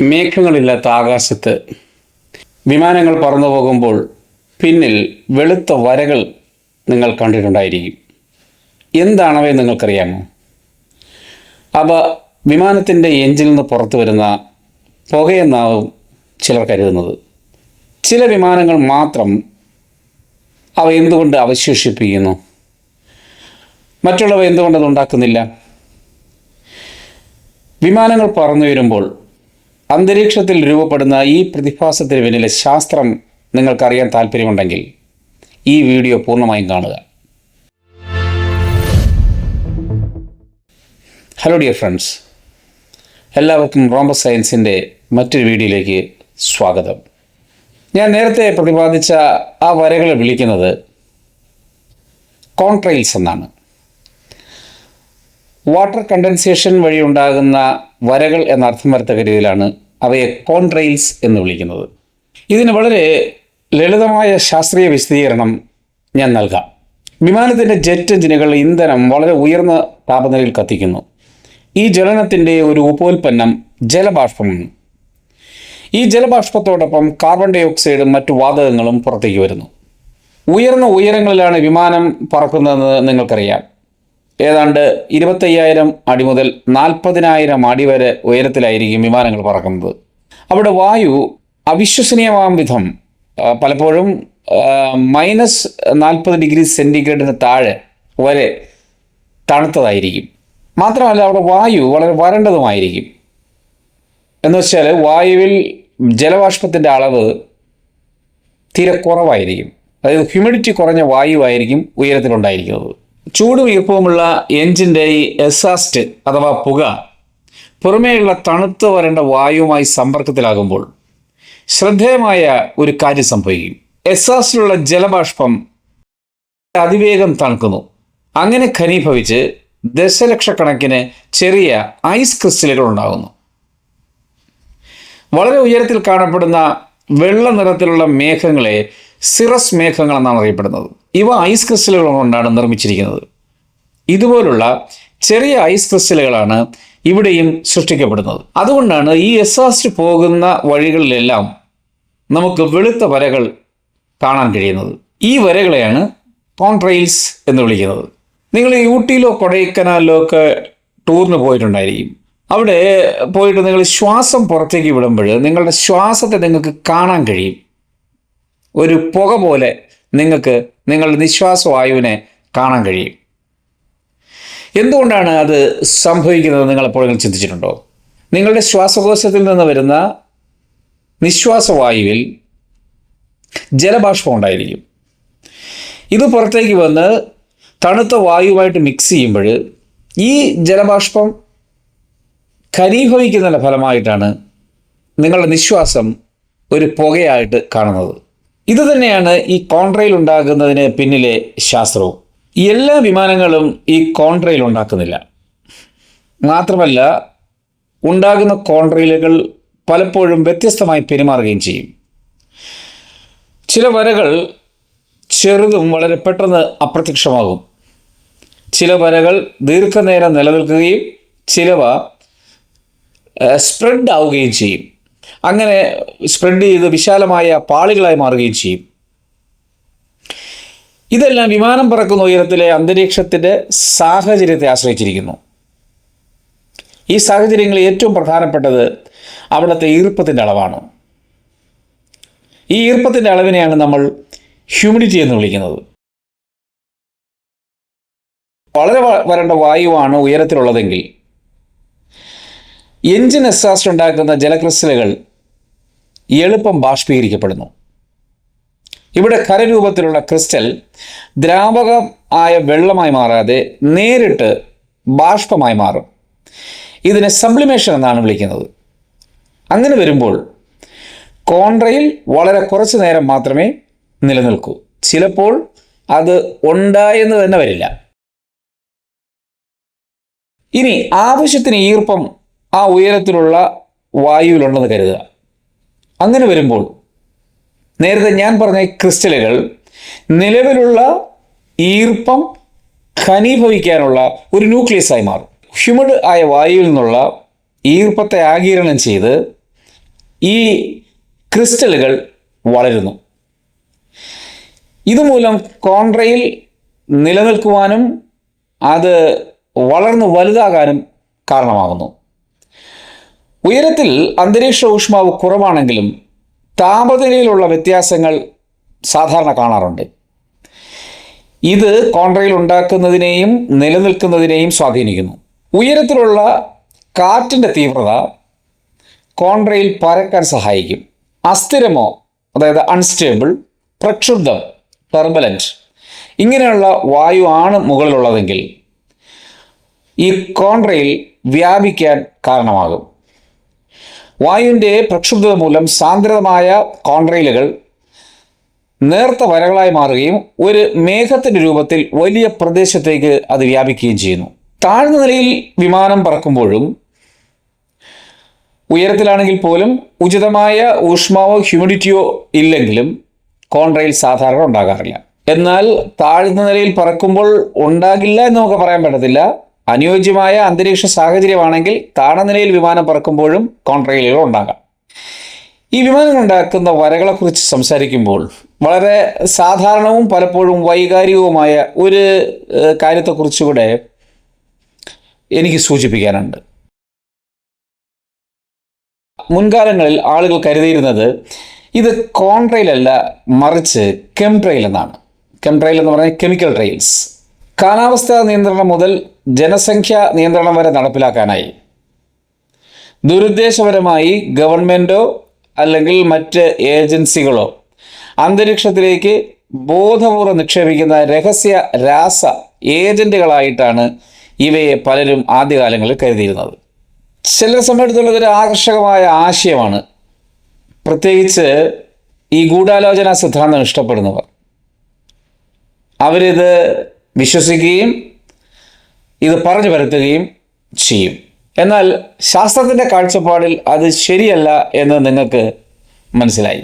മേഘങ്ങളില്ലാത്ത ആകാശത്ത് വിമാനങ്ങൾ പറന്നു പോകുമ്പോൾ പിന്നിൽ വെളുത്ത വരകൾ നിങ്ങൾ കണ്ടിട്ടുണ്ടായിരിക്കും. എന്താണവയെ നിങ്ങൾക്കറിയാമോ? അവ വിമാനത്തിന്റെ എഞ്ചിനിൽ നിന്ന് പുറത്തു വരുന്ന പുകയെന്നാവും ചിലർ കരുതുന്നത്. ചില വിമാനങ്ങൾ മാത്രം അവ എന്തുകൊണ്ട് അവശേഷിപ്പിക്കുന്നു? മറ്റുള്ളവ എന്തുകൊണ്ട് അത് ഉണ്ടാക്കുന്നില്ല? വിമാനങ്ങൾ പറന്നു വരുമ്പോൾ അന്തരീക്ഷത്തിൽ രൂപപ്പെടുന്ന ഈ പ്രതിഭാസത്തിന് പിന്നിലെ ശാസ്ത്രം നിങ്ങൾക്കറിയാൻ താല്പര്യമുണ്ടെങ്കിൽ ഈ വീഡിയോ പൂർണമായും കാണുക. ഹലോ ഡിയർ ഫ്രണ്ട്സ് എല്ലാവർക്കും റോംബസ് സയൻസിന്റെ മറ്റൊരു വീഡിയോയിലേക്ക് സ്വാഗതം. ഞാൻ നേരത്തെ പ്രതിപാദിച്ച ആ വരകളെ വിളിക്കുന്നത് കോൺട്രെയിൽസ് എന്നാണ്. വാട്ടർ കണ്ടൻസേഷൻ വഴി ഉണ്ടാകുന്ന വരകൾ എന്ന അർത്ഥം വരത്തക്ക രീതിയിലാണ് അവയെ കോൺട്രെയിൽസ് എന്ന് വിളിക്കുന്നത്. ഇതിന് വളരെ ലളിതമായ ശാസ്ത്രീയ വിശദീകരണം ഞാൻ നൽകാം. വിമാനത്തിന്റെ ജെറ്റ് എഞ്ചിനുകൾ ഇന്ധനം വളരെ ഉയർന്ന താപനിലയിൽ കത്തിക്കുന്നു. ഈ ജ്വലനത്തിന്റെ ഒരു ഉപോൽപ്പന്നം ജലബാഷ്പമാണ് ഈ ജലബാഷ്പത്തോടൊപ്പം കാർബൺ ഡൈ ഓക്സൈഡും മറ്റു വാതകങ്ങളും പുറത്തേക്ക് വരുന്നു. ഉയർന്ന ഉയരങ്ങളിലാണ് വിമാനം പറക്കുന്നതെന്ന് നിങ്ങൾക്കറിയാം. ഏതാണ്ട് ഇരുപത്തയ്യായിരം അടി മുതൽ നാൽപ്പതിനായിരം അടി വരെ ഉയരത്തിലായിരിക്കും വിമാനങ്ങൾ പറക്കുന്നത്. അവിടെ വായു അവിശ്വസനീയമാം വിധം പലപ്പോഴും മൈനസ് നാൽപ്പത് ഡിഗ്രി സെന്റിഗ്രേഡിന് താഴെ വരെ തണുത്തതായിരിക്കും. മാത്രമല്ല അവിടെ വായു വളരെ വരണ്ടതുമായിരിക്കും. എന്ന് വെച്ചാൽ വായുവിൽ ജലവാഷ്പത്തിന്റെ അളവ് തീരെ കുറവായിരിക്കും. അതായത് ഹ്യൂമിഡിറ്റി കുറഞ്ഞ വായുവായിരിക്കും ഉയരത്തിലുണ്ടായിരിക്കുന്നത്. ചൂടും ഈർപ്പവുമുള്ള എഞ്ചിന്റെ ഈ എസാസ്റ്റ് അഥവാ പുക പുറമേയുള്ള തണുത്ത് വരേണ്ട വായുവുമായി സമ്പർക്കത്തിലാകുമ്പോൾ ശ്രദ്ധേയമായ ഒരു കാര്യം സംഭവിക്കും. എസാസ്റ്റിലുള്ള ജലബാഷ്പം അതിവേഗം തണുക്കുന്നു. അങ്ങനെ ഖനീഭവിച്ച് ദശലക്ഷക്കണക്കിന് ചെറിയ ഐസ് ക്രിസ്റ്റലുകൾ ഉണ്ടാകുന്നു. വളരെ ഉയരത്തിൽ കാണപ്പെടുന്ന വെള്ള നിറത്തിലുള്ള മേഘങ്ങളെ സിറസ് മേഘങ്ങൾ എന്നാണ് അറിയപ്പെടുന്നത്. ഇവ ഐസ് ക്രിസ്റ്റലുകൾ കൊണ്ടാണ് നിർമ്മിച്ചിരിക്കുന്നത്. ഇതുപോലുള്ള ചെറിയ ഐസ് ക്രിസ്റ്റലുകളാണ് ഇവിടെയും സൃഷ്ടിക്കപ്പെടുന്നത്. അതുകൊണ്ടാണ് ഈ എസാസ്റ്റ് പോകുന്ന വഴികളിലെല്ലാം നമുക്ക് വെളുത്ത വരകൾ കാണാൻ കഴിയുന്നത്. ഈ വരകളെയാണ് കോൺട്രെയിൽസ് എന്ന് വിളിക്കുന്നത്. നിങ്ങൾ ഊട്ടിയിലോ കൊടൈക്കനാലിലോ ഒക്കെ ടൂറിന് പോയിട്ടുണ്ടായിരിക്കും. അവിടെ പോയിട്ട് നിങ്ങൾ ശ്വാസം പുറത്തേക്ക് വിടുമ്പോൾ നിങ്ങളുടെ ശ്വാസത്തെ നിങ്ങൾക്ക് കാണാൻ കഴിയും. ഒരു പുക പോലെ നിങ്ങൾക്ക് നിങ്ങളുടെ നിശ്വാസവായുവിനെ കാണാൻ കഴിയും. എന്തുകൊണ്ടാണ് അത് സംഭവിക്കുന്നത് നിങ്ങൾ എപ്പോഴെങ്കിലും ചിന്തിച്ചിട്ടുണ്ടോ? നിങ്ങളുടെ ശ്വാസകോശത്തിൽ നിന്ന് വരുന്ന നിശ്വാസവായുവിൽ ജലബാഷ്പം ഉണ്ടായിരിക്കും. ഇത് പുറത്തേക്ക് വന്ന് തണുത്ത വായുവായിട്ട് മിക്സ് ചെയ്യുമ്പോൾ ഈ ജലബാഷ്പം ഘനീഭവിക്കുന്നതിന്റെ ഫലമായിട്ടാണ് നിങ്ങളുടെ നിശ്വാസം ഒരു പുകയായിട്ട് കാണുന്നത്. ഇത് തന്നെയാണ് ഈ കോൺട്രയിൽ ഉണ്ടാകുന്നതിന് പിന്നിലെ ശാസ്ത്രവും. എല്ലാ വിമാനങ്ങളും ഈ കോൺട്രയിൽ ഉണ്ടാക്കുന്നില്ല. മാത്രമല്ല ഉണ്ടാകുന്ന കോൺട്രയിലുകൾ പലപ്പോഴും വ്യത്യസ്തമായി പെരുമാറുകയും ചെയ്യും. ചില വരകൾ ചെറുതും വളരെ പെട്ടെന്ന് അപ്രത്യക്ഷമാകും. ചില വരകൾ ദീർഘനേരം നിലനിൽക്കുകയും ചിലവ സ്പ്രെഡ് ആവുകയും ചെയ്യും. അങ്ങനെ സ്പ്രെഡ് ചെയ്ത് വിശാലമായ പാളികളായി മാറുകയും ചെയ്യും. ഇതെല്ലാം വിമാനം പറക്കുന്ന ഉയരത്തിലെ അന്തരീക്ഷത്തിന്റെ സാഹചര്യത്തെ ആശ്രയിച്ചിരിക്കുന്നു. ഈ സാഹചര്യങ്ങളിൽ ഏറ്റവും പ്രധാനപ്പെട്ടത് അവിടുത്തെ ഈർപ്പത്തിന്റെ അളവാണ്. ഈ ഈർപ്പത്തിന്റെ അളവിനെയാണ് നമ്മൾ ഹ്യൂമിഡിറ്റി എന്ന് വിളിക്കുന്നത്. വളരെ വരേണ്ട വായുവാണ് ഉയരത്തിലുള്ളതെങ്കിൽ എഞ്ചിൻ എക്സാസ്റ്റ് ഉണ്ടാക്കുന്ന ജലക്രിസ്റ്റലുകൾ എളുപ്പം ബാഷ്പീകരിക്കപ്പെടുന്നു. ഇവിടെ ഖരരൂപത്തിലുള്ള ക്രിസ്റ്റൽ ദ്രാവകം ആയ വെള്ളമായി മാറാതെ നേരിട്ട് ബാഷ്പമായി മാറും. ഇതിനെ സബ്ലിമേഷൻ എന്നാണ് വിളിക്കുന്നത്. അങ്ങനെ വരുമ്പോൾ കോൺട്രയിൽ വളരെ കുറച്ച് നേരം മാത്രമേ നിലനിൽക്കൂ. ചിലപ്പോൾ അത് ഉണ്ടായെന്ന് തന്നെ വരില്ല. ഇനി ആവശ്യത്തിന് ഈർപ്പം ആ ഉയരത്തിലുള്ള വായുവിലുണ്ടെന്ന് കരുതുക. അങ്ങനെ വരുമ്പോൾ നേരത്തെ ഞാൻ പറഞ്ഞ ക്രിസ്റ്റലുകൾ നിലവിലുള്ള ഈർപ്പം ഖനീഭവിക്കാനുള്ള ഒരു ന്യൂക്ലിയസായി മാറും. ഹ്യൂമിഡ് ആയ വായുവിൽ നിന്നുള്ള ഈർപ്പത്തെ ആഗിരണം ചെയ്ത് ഈ ക്രിസ്റ്റലുകൾ വളരുന്നു. ഇതുമൂലം കോൺട്രയിൽ നിലനിൽക്കുവാനും അത് വളർന്ന് വലുതാകാനും കാരണമാകുന്നു. ഉയരത്തിൽ അന്തരീക്ഷ ഊഷ്മാവ് കുറവാണെങ്കിലും താപനിലയിലുള്ള വ്യത്യാസങ്ങൾ സാധാരണ കാണാറുണ്ട്. ഇത് കോൺട്രയിൽ ഉണ്ടാക്കുന്നതിനെയും നിലനിൽക്കുന്നതിനെയും സ്വാധീനിക്കുന്നു. ഉയരത്തിലുള്ള കാറ്റിന്റെ തീവ്രത കോൺട്രയിൽ പരക്കാൻ സഹായിക്കും. അസ്ഥിരമോ അതായത് അൺസ്റ്റേബിൾ പ്രക്ഷുബ്ധം ടെർബലന്റ് ഇങ്ങനെയുള്ള വായു ആണ് മുകളിലുള്ളതെങ്കിൽ ഈ കോൺട്രയിൽ വ്യാപിക്കാൻ കാരണമാകും. വായുവിന്റെ പ്രക്ഷുബ്ധത മൂലം സാന്ദ്രതമായ കോൺട്രെയിലുകൾ നേർത്ത വരകളായി മാറുകയും ഒരു മേഘത്തിന്റെ രൂപത്തിൽ വലിയ പ്രദേശത്തേക്ക് അത് വ്യാപിക്കുകയും ചെയ്യുന്നു. താഴ്ന്ന നിലയിൽ വിമാനം പറക്കുമ്പോഴും ഉയരത്തിലാണെങ്കിൽ പോലും ഉചിതമായ ഊഷ്മാവോ ഹ്യൂമിഡിറ്റിയോ ഇല്ലെങ്കിലും കോൺട്രയിൽ സാധാരണ ഉണ്ടാകാറില്ല. എന്നാൽ താഴ്ന്ന നിലയിൽ പറക്കുമ്പോൾ ഉണ്ടാകില്ല എന്ന് നമുക്ക് പറയാൻ പറ്റത്തില്ല. അനുയോജ്യമായ അന്തരീക്ഷ സാഹചര്യമാണെങ്കിൽ താണനിലയിൽ വിമാനം പറക്കുമ്പോഴും കോൺട്രയിലുകൾ ഉണ്ടാകാം. ഈ വിമാനങ്ങൾ ഉണ്ടാക്കുന്ന വരകളെക്കുറിച്ച് സംസാരിക്കുമ്പോൾ വളരെ സാധാരണവും പലപ്പോഴും വൈകാരികവുമായ ഒരു കാര്യത്തെക്കുറിച്ചുകൂടെ എനിക്ക് സൂചിപ്പിക്കാനുണ്ട്. മുൻകാലങ്ങളിൽ ആളുകൾ കരുതിയിരുന്നത് ഇത് കോൺട്രെയിലല്ല മറിച്ച് കെംട്രെയിൽ എന്നാണ്. കെംട്രെയിൽ എന്ന് പറഞ്ഞാൽ കെമിക്കൽ ട്രെയിൽസ് കാലാവസ്ഥാ നിയന്ത്രണം മുതൽ ജനസംഖ്യാ നിയന്ത്രണം വരെ നടപ്പിലാക്കാനായി. ദുരുദ്ദേശപരമായി ഗവൺമെന്റോ അല്ലെങ്കിൽ മറ്റ് ഏജൻസികളോ അന്തരീക്ഷത്തിലേക്ക് ബോധപൂർവം നിക്ഷേപിക്കുന്ന രഹസ്യ രാസ ഏജന്റുകളായിട്ടാണ് ഇവയെ പലരും ആദ്യകാലങ്ങളിൽ കരുതിയിരുന്നത്. ചില സമയത്തുള്ളത് ഒരു ആകർഷകമായ ആശയമാണ്. പ്രത്യേകിച്ച് ഈ ഗൂഢാലോചന സിദ്ധാന്തം ഇഷ്ടപ്പെടുന്നവർ. അവരിത് വിശ്വസിക്കുകയും ഇത് പറഞ്ഞു വരുത്തുകയും ചെയ്യും. എന്നാൽ ശാസ്ത്രത്തിന്റെ കാഴ്ചപ്പാടിൽ അത് ശരിയല്ല എന്ന് നിങ്ങൾക്ക് മനസ്സിലായി.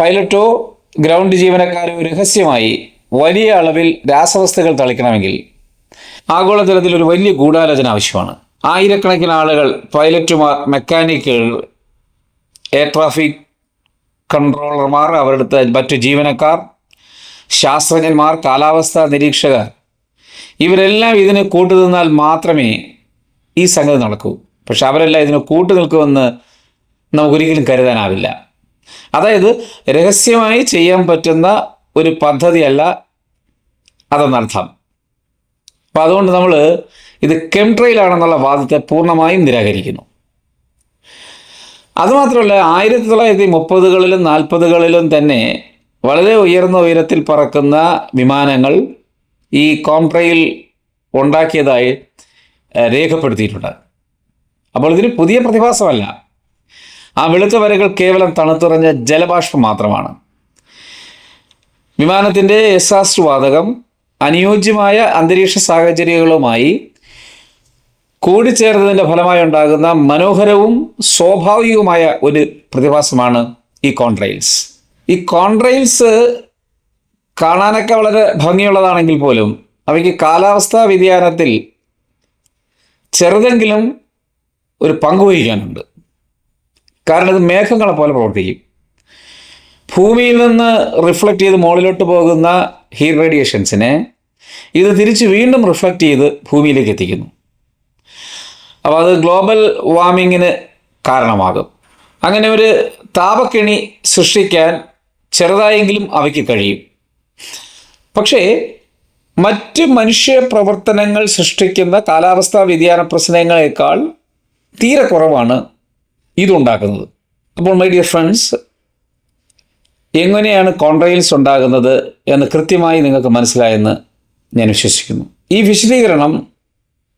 പൈലറ്റോ ഗ്രൗണ്ട് ജീവനക്കാരോ രഹസ്യമായി വലിയ അളവിൽ രാസവസ്തുക്കൾ തളിക്കണമെങ്കിൽ ആഗോളതലത്തിൽ ഒരു വലിയ ഗൂഢാലോചന ആവശ്യമാണ്. ആയിരക്കണക്കിന് ആളുകൾ പൈലറ്റുമാർ മെക്കാനിക്കുകൾ എയർ ട്രാഫിക് കൺട്രോളർമാർ അവരുടെ മറ്റു ജീവനക്കാർ ശാസ്ത്രജ്ഞന്മാർ കാലാവസ്ഥാ നിരീക്ഷകർ ഇവരെല്ലാം ഇതിന് കൂട്ടുനിന്നാൽ മാത്രമേ ഈ സംഗതി നടക്കൂ. പക്ഷെ അവരെല്ലാം ഇതിന് കൂട്ടു നിൽക്കുമെന്ന് നമുക്കൊരിക്കലും കരുതാനാവില്ല. അതായത് രഹസ്യമായി ചെയ്യാൻ പറ്റുന്ന ഒരു പദ്ധതിയല്ല അതെന്നർത്ഥം. അപ്പം അതുകൊണ്ട് നമ്മൾ ഇത് കെംട്രയിലാണെന്നുള്ള വാദത്തെ പൂർണമായും നിരാകരിക്കുന്നു. അതുമാത്രമല്ല ആയിരത്തി തൊള്ളായിരത്തി മുപ്പതുകളിലും നാൽപ്പതുകളിലും തന്നെ വളരെ ഉയർന്ന ഉയരത്തിൽ പറക്കുന്ന വിമാനങ്ങൾ ഈ കോംട്രയിൽ ഉണ്ടാക്കിയതായി രേഖപ്പെടുത്തിയിട്ടുണ്ട്. അപ്പോൾ ഇതിന് പുതിയ പ്രതിഭാസമല്ല. ആ വെളുത്ത വരകൾ കേവലം തണുത്തുറഞ്ഞ ജലബാഷ്പം മാത്രമാണ്. വിമാനത്തിന്റെ എസാസ്റ്റ് വാതകം അനുയോജ്യമായ അന്തരീക്ഷ സാഹചര്യങ്ങളുമായി കൂടിച്ചേർന്നതിന്റെ ഫലമായി ഉണ്ടാകുന്ന മനോഹരവും സ്വാഭാവികവുമായ ഒരു പ്രതിഭാസമാണ് ഈ കോൺട്രെയിൽസ് ഈ കോൺട്രെയിൽസ് കാണാനൊക്കെ വളരെ ഭംഗിയുള്ളതാണെങ്കിൽ പോലും അവയ്ക്ക് കാലാവസ്ഥാ വ്യതിയാനത്തിൽ ചെറുതെങ്കിലും ഒരു പങ്കുവഹിക്കാനുണ്ട് കാരണം ഇത് മേഘങ്ങളെ പോലെ പ്രവർത്തിക്കും. ഭൂമിയിൽ നിന്ന് റിഫ്ലക്റ്റ് ചെയ്ത് മുകളിലോട്ട് പോകുന്ന ഹീറ്റ് റേഡിയേഷൻസിനെ ഇത് തിരിച്ച് വീണ്ടും റിഫ്ലക്റ്റ് ചെയ്ത് ഭൂമിയിലേക്ക് എത്തിക്കുന്നു. അപ്പോൾ അത് ഗ്ലോബൽ വാർമിങ്ങിന് കാരണമാകും. അങ്ങനെ ഒരു താപക്കെണി സൃഷ്ടിക്കാൻ ചെറുതായെങ്കിലും അവയ്ക്ക് കഴിയും. പക്ഷേ മറ്റ് മനുഷ്യ പ്രവർത്തനങ്ങൾ സൃഷ്ടിക്കുന്ന കാലാവസ്ഥാ വ്യതിയാന പ്രശ്നങ്ങളെക്കാൾ തീരെ കുറവാണ് ഇതുണ്ടാക്കുന്നത്. അപ്പോൾ മൈ ഡിയർ ഫ്രണ്ട്സ് എങ്ങനെയാണ് കോൺട്രയിൽസ് ഉണ്ടാകുന്നത് എന്ന് കൃത്യമായി നിങ്ങൾക്ക് മനസ്സിലായെന്ന് ഞാൻ വിശ്വസിക്കുന്നു. ഈ വിശദീകരണം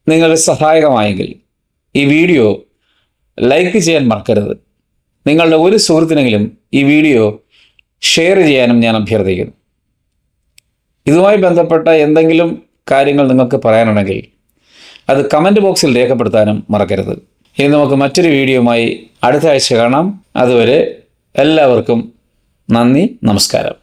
നിങ്ങൾക്ക് സഹായകമായെങ്കിൽ ഈ വീഡിയോ ലൈക്ക് ചെയ്യാൻ മറക്കരുത്. നിങ്ങളുടെ ഒരു സുഹൃത്തിനെങ്കിലും ഈ വീഡിയോ ഷെയർ ചെയ്യാനും ഞാൻ അഭ്യർത്ഥിക്കുന്നു. ഇതുമായി ബന്ധപ്പെട്ട എന്തെങ്കിലും കാര്യങ്ങൾ നിങ്ങൾക്ക് പറയാനുണ്ടെങ്കിൽ അത് കമന്റ് ബോക്സിൽ രേഖപ്പെടുത്താനും മറക്കരുത്. ഇനി നമുക്ക് മറ്റൊരു വീഡിയോയുമായി അടുത്ത ആഴ്ച കാണാം. അതുവരെ എല്ലാവർക്കും നന്ദി നമസ്കാരം.